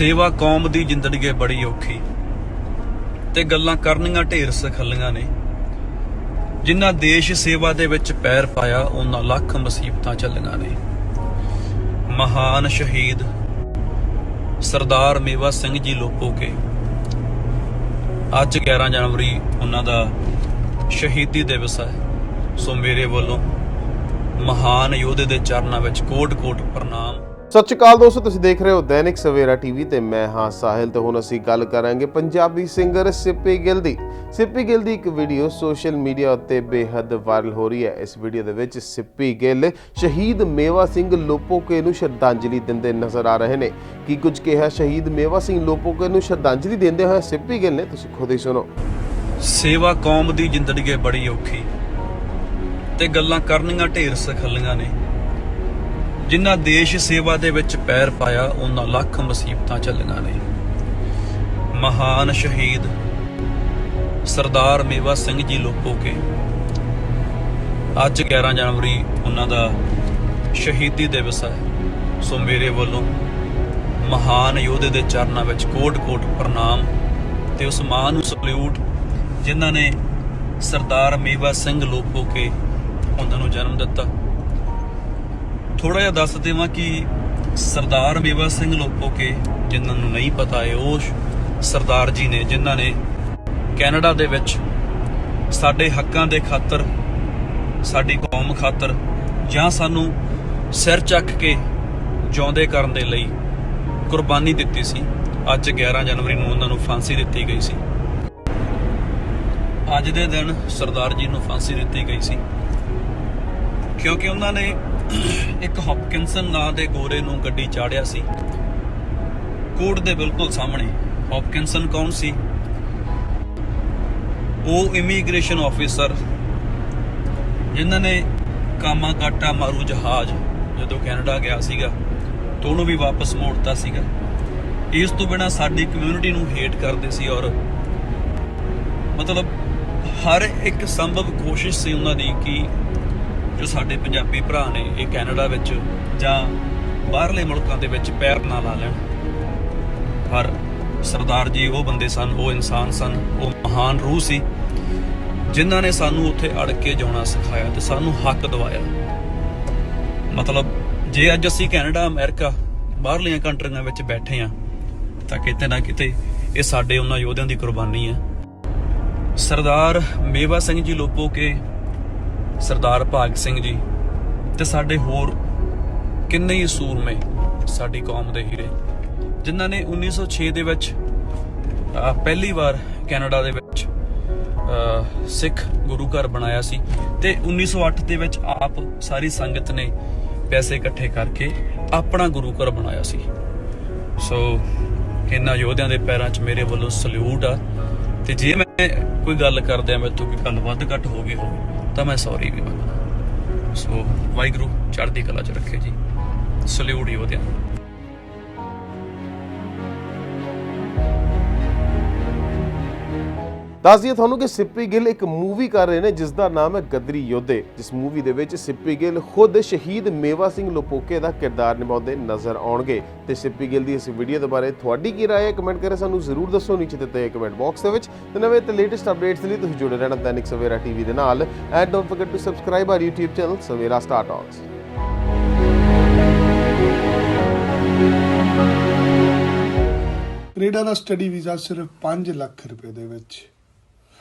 ਸੇਵਾ ਕੌਮ ਦੀ ਜ਼ਿੰਦਗੀ ਬੜੀ ਔਖੀ। ਤੇ ਗੱਲਾਂ ਕਰਨੀਆਂ ਢੇਰ ਸਖੱਲੀਆਂ ਨੇ। ਜਿਨ੍ਹਾਂ ਦੇਸ਼ ਸੇਵਾ ਦੇ ਵਿੱਚ ਪੈਰ ਪਾਇਆ ਉਹਨਾਂ ਲੱਖ ਮੁਸੀਬਤਾਂ ਚੱਲੀਆਂ ਨੇ। ਮਹਾਨ ਸ਼ਹੀਦ ਸਰਦਾਰ ਮੇਵਾ ਸਿੰਘ ਜੀ ਲੋਪੋਕੇ। ਅੱਜ 11 ਜਨਵਰੀ ਉਹਨਾਂ ਦਾ ਸ਼ਹੀਦੀ ਦਿਵਸ ਹੈ। ਸੋ ਮੇਰੇ ਵੱਲੋਂ ਮਹਾਨ ਯੋਧੇ ਦੇ ਚਰਨਾਂ ਵਿੱਚ ਕੋਟ-ਕੋਟ ਪ੍ਰਣਾਮ। ਸਤਿ ਸ਼੍ਰੀ ਅਕਾਲ ਦੋਸਤੋ, ਤੁਸੀਂ ਦੇਖ ਰਹੇ ਹੋ ਦੈਨਿਕ ਸਵੇਰਾ ਟੀਵੀ ਤੇ ਮੈਂ ਹਾਂ ਸਾਹਿਲ ਤੇ ਹੁਣ ਅਸੀਂ ਗੱਲ ਕਰਾਂਗੇ ਪੰਜਾਬੀ ਸਿੰਗਰ ਸਿੱਪੀ ਗਿੱਲ ਦੀ। ਸਿੱਪੀ ਗਿੱਲ ਦੀ ਇੱਕ ਵੀਡੀਓ ਸੋਸ਼ਲ ਮੀਡੀਆ ਉੱਤੇ ਬੇहद ਵਾਇਰਲ ਹੋ ਰਹੀ ਹੈ। ਇਸ ਵੀਡੀਓ ਦੇ ਵਿੱਚ ਸਿੱਪੀ ਗਿੱਲ ਸ਼ਹੀਦ ਮੇਵਾ ਸਿੰਘ ਲੋਪੋਕੇ ਨੂੰ ਸ਼ਰਧਾਂਜਲੀ ਦਿੰਦੇ ਨਜ਼ਰ ਆ ਰਹੇ ਨੇ। ਕੀ ਕੁਝ ਕਿਹਾ ਸ਼ਹੀਦ ਮੇਵਾ ਸਿੰਘ ਲੋਪੋਕੇ ਨੂੰ ਸ਼ਰਧਾਂਜਲੀ ਦਿੰਦੇ ਹੋਏ ਸਿੱਪੀ ਗਿੱਲ ਨੇ? ਤੁਸੀਂ ਖੁਦ ਹੀ ਸੁਣੋ। ਸੇਵਾ ਕੌਮ ਦੀ ਜ਼ਿੰਦਗੀ ਬੜੀ ਔਖੀ ਤੇ ਗੱਲਾਂ ਕਰਨੀਆਂ ਢੇਰ ਸਖੱਲੀਆਂ ਨੇ। ਜਿਨ੍ਹਾਂ ਦੇਸ਼ ਸੇਵਾ ਦੇ ਵਿੱਚ ਪੈਰ ਪਾਇਆ, ਉਹਨਾਂ ਲੱਖ ਮੁਸੀਬਤਾਂ ਚੱਲੀਆਂ ਨੇ। ਮਹਾਨ ਸ਼ਹੀਦ ਸਰਦਾਰ ਮੇਵਾ ਸਿੰਘ ਜੀ ਲੋਪੋਕੇ ਅੱਜ 11 ਜਨਵਰੀ ਉਹਨਾਂ ਦਾ ਸ਼ਹੀਦੀ ਦਿਵਸ ਹੈ। ਸੋ ਮੇਰੇ ਵੱਲੋਂ ਮਹਾਨ ਯੋਧੇ ਦੇ ਚਰਨਾਂ ਵਿੱਚ ਕੋਟ-ਕੋਟ ਪ੍ਰਣਾਮ ਤੇ ਉਸ ਮਾਂ ਨੂੰ ਸਲੂਟ ਜਿਨ੍ਹਾਂ ਨੇ ਸਰਦਾਰ ਮੇਵਾ ਸਿੰਘ ਲੋਪੋਕੇ ਉਹਨਾਂ ਨੂੰ ਜਨਮ ਦਿੱਤਾ। ਥੋੜਾ ਜਿਹਾ ਦੱਸ ਦੇਵਾਂ ਕਿ ਸਰਦਾਰ ਮੇਵਾ ਸਿੰਘ ਲੋਪੋਕੇ ਜਿਨ੍ਹਾਂ ਨੂੰ ਨਹੀਂ ਪਤਾ ਹੈ ਉਹ ਸਰਦਾਰ ਜੀ ਨੇ, ਜਿਨ੍ਹਾਂ ਨੇ ਕੈਨੇਡਾ ਦੇ ਵਿੱਚ ਸਾਡੇ ਹੱਕਾਂ ਦੇ ਖਾਤਰ, ਸਾਡੀ ਕੌਮ ਖਾਤਰ ਜਾਂ ਸਾਨੂੰ ਸਿਰ ਚੱਕ ਕੇ ਜਿਉਂਦੇ ਕਰਨ ਦੇ ਲਈ ਕੁਰਬਾਨੀ ਦਿੱਤੀ ਸੀ। ਅੱਜ 11 ਜਨਵਰੀ ਨੂੰ ਉਹਨਾਂ ਨੂੰ ਫਾਂਸੀ ਦਿੱਤੀ ਗਈ ਸੀ। ਅੱਜ ਦੇ ਦਿਨ ਸਰਦਾਰ ਜੀ ਨੂੰ ਫਾਂਸੀ ਦਿੱਤੀ ਗਈ ਸੀ। ਕਿਉਂਕਿ ਉਹਨਾਂ ਨੇ ਇੱਕ ਹੌਪਕਿੰਸਨ ਨਾਂ ਦੇ ਗੋਰੇ ਨੂੰ ਗੱਡੀ ਚਾੜਿਆ ਸੀ। ਕੋਰਟ ਦੇ ਬਿਲਕੁਲ ਸਾਹਮਣੇ ਹੌਪਕਿੰਸਨ ਕੌਣ ਸੀ? ਉਹ ਇਮੀਗ੍ਰੇਸ਼ਨ ਆਫੀਸਰ ਜਿਨ੍ਹਾਂ ਨੇ ਕਾਮਾਗਾਟਾ ਮਾਰੂ ਜਹਾਜ਼ ਜਦੋਂ ਕੈਨੇਡਾ ਗਿਆ ਸੀਗਾ, ਤਾਂ ਉਹਨੂੰ ਵੀ ਵਾਪਸ ਮੋੜਤਾ ਸੀਗਾ। ਇਸ ਤੋਂ ਬਿਨਾ ਸਾਡੀ ਕਮਿਊਨਿਟੀ ਨੂੰ ਹੇਟ ਕਰਦੇ ਸੀ ਔਰ ਮਤਲਬ ਹਰ ਇੱਕ ਸੰਭਵ ਕੋਸ਼ਿਸ਼ ਸੀ ਉਹਨਾਂ ਦੀ ਕਿ ਜੋ ਸਾਡੇ ਪੰਜਾਬੀ ਭਰਾ ਨੇ ਇਹ ਕੈਨੇਡਾ ਵਿੱਚ ਜਾਂ ਬਾਹਰਲੇ ਮੁਲਕਾਂ ਦੇ ਵਿੱਚ ਪੈਰ ਨਾ ਲਾ ਲੈਣ। ਪਰ ਸਰਦਾਰ ਜੀ ਉਹ ਬੰਦੇ ਸਨ, ਉਹ ਇਨਸਾਨ ਸਨ, ਉਹ ਮਹਾਨ ਰੂਹ ਸੀ, ਜਿਨ੍ਹਾਂ ਨੇ ਸਾਨੂੰ ਉੱਥੇ ਅੜ ਕੇ ਜਾਣਾ ਸਿਖਾਇਆ ਤੇ ਸਾਨੂੰ ਹੱਕ ਦਿਵਾਇਆ। ਮਤਲਬ ਜੇ ਅੱਜ ਅਸੀਂ ਕੈਨੇਡਾ, ਅਮਰੀਕਾ ਬਾਹਰਲੀਆਂ ਕੰਟਰੀਆਂ ਵਿੱਚ ਬੈਠੇ ਆ ਤਾਂ ਕਿਤੇ ਨਾ ਕਿਤੇ ਇਹ ਸਾਡੇ ਉਹਨਾਂ ਯੋਧਿਆਂ ਦੀ ਕੁਰਬਾਨੀ ਹੈ। ਸਰਦਾਰ ਮੇਵਾ ਸਿੰਘ ਜੀ, ਲੋਪੋ ਕੇ ਸਰਦਾਰ ਭਾਗ ਸਿੰਘ ਜੀ ਤੇ ਸਾਡੇ ਹੋਰ ਕਿੰਨੇ ਹੀ ਸੂਰਮੇ ਸਾਡੀ ਕੌਮ ਦੇ ਹੀਰੇ ਜਿਨ੍ਹਾਂ ਨੇ 1906 ਦੇ ਵਿੱਚ ਪਹਿਲੀ ਵਾਰ ਕੈਨੇਡਾ ਦੇ ਵਿੱਚ ਅਹ, ਸਿੱਖ ਗੁਰੂ ਘਰ ਬਣਾਇਆ ਸੀ ਤੇ 1908 ਦੇ ਵਿੱਚ ਆਪ ਸਾਰੀ ਸੰਗਤ ਨੇ ਪੈਸੇ ਇਕੱਠੇ ਕਰਕੇ ਆਪਣਾ ਗੁਰੂ ਘਰ ਬਣਾਇਆ ਸੀ। ਸੋ ਇਹਨਾਂ ਯੋਧਿਆਂ ਦੇ ਪੈਰਾਂ 'ਚ ਮੇਰੇ ਵੱਲੋਂ ਸਲੂਟ ਆ ਤੇ ਜੇ ਮੈਂ ਕੋਈ ਗੱਲ ਕਰਦਿਆਂ ਮੇਰੇ ਤੋਂ ਕੋਈ ਗੱਲ ਵੱਧ ਘੱਟ ਹੋ ਗਈ ਹੋਵੇ ਤਾਂ ਮੈਂ ਸੌਰੀ ਵੀ ਮੰਗਦਾ ਸੋ ਵਾਹਿਗੁਰੂ ਚੜ੍ਹਦੀ ਕਲਾ 'ਚ ਰੱਖੇ ਜੀ। ਸਲੂਟ ਯੋਧਿਆਂ ਦੱਸ ਦਈਏ ਤੁਹਾਨੂੰ ਕਿ ਸਿੱਪੀ ਗਿੱਲ ਇੱਕ ਮੂਵੀ ਕਰ ਰਹੇ ਨੇ ਜਿਸ ਦਾ ਨਾਮ ਹੈ ਗਦਰੀ ਯੋਧੇ। ਜਿਸ ਮੂਵੀ ਦੇ ਵਿੱਚ ਸਿੱਪੀ ਗਿੱਲ ਖੁਦ ਸ਼ਹੀਦ ਮੇਵਾ ਸਿੰਘ ਲੋਪੋਕੇ ਦਾ ਕਿਰਦਾਰ ਨਿਭਾਉਂਦੇ ਨਜ਼ਰ ਆਉਣਗੇ। ਤੇ ਸਿੱਪੀ ਗਿੱਲ ਦੀ ਇਸ ਵੀਡੀਓ ਦੇ ਬਾਰੇ ਤੁਹਾਡੀ ਕੀ ਰਾਏ ਹੈ? ਕਮੈਂਟ ਕਰਕੇ ਸਾਨੂੰ ਜ਼ਰੂਰ ਦੱਸੋ ਨੀਚੇ ਦਿੱਤੇ ਕਮੈਂਟ ਬਾਕਸ ਦੇ ਵਿੱਚ। ਤੇ ਨਵੇਂ ਤੇ ਲੇਟੈਸਟ ਅਪਡੇਟਸ ਲਈ ਤੁਸੀਂ ਜੁੜੇ ਰਹਿਣਾ ਦੈਨਿਕ ਸਵੇਰਾ ਟੀਵੀ ਦੇ ਨਾਲ। And don't forget to subscribe our YouTube channel Savera star talks Canada the study visa ਸਿਰਫ 5 ਲੱਖ ਰੁਪਏ ਦੇ ਵਿੱਚ।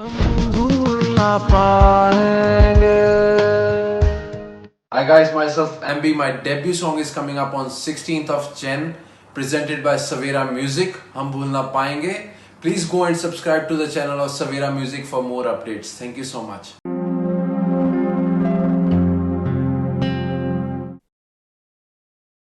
Hi guys, myself MB. My debut song is coming up on 16th of Jan, presented by Savera Music. Hum bhul na payenge. Please go and subscribe to the channel of Savera Music for more updates. Thank you so much.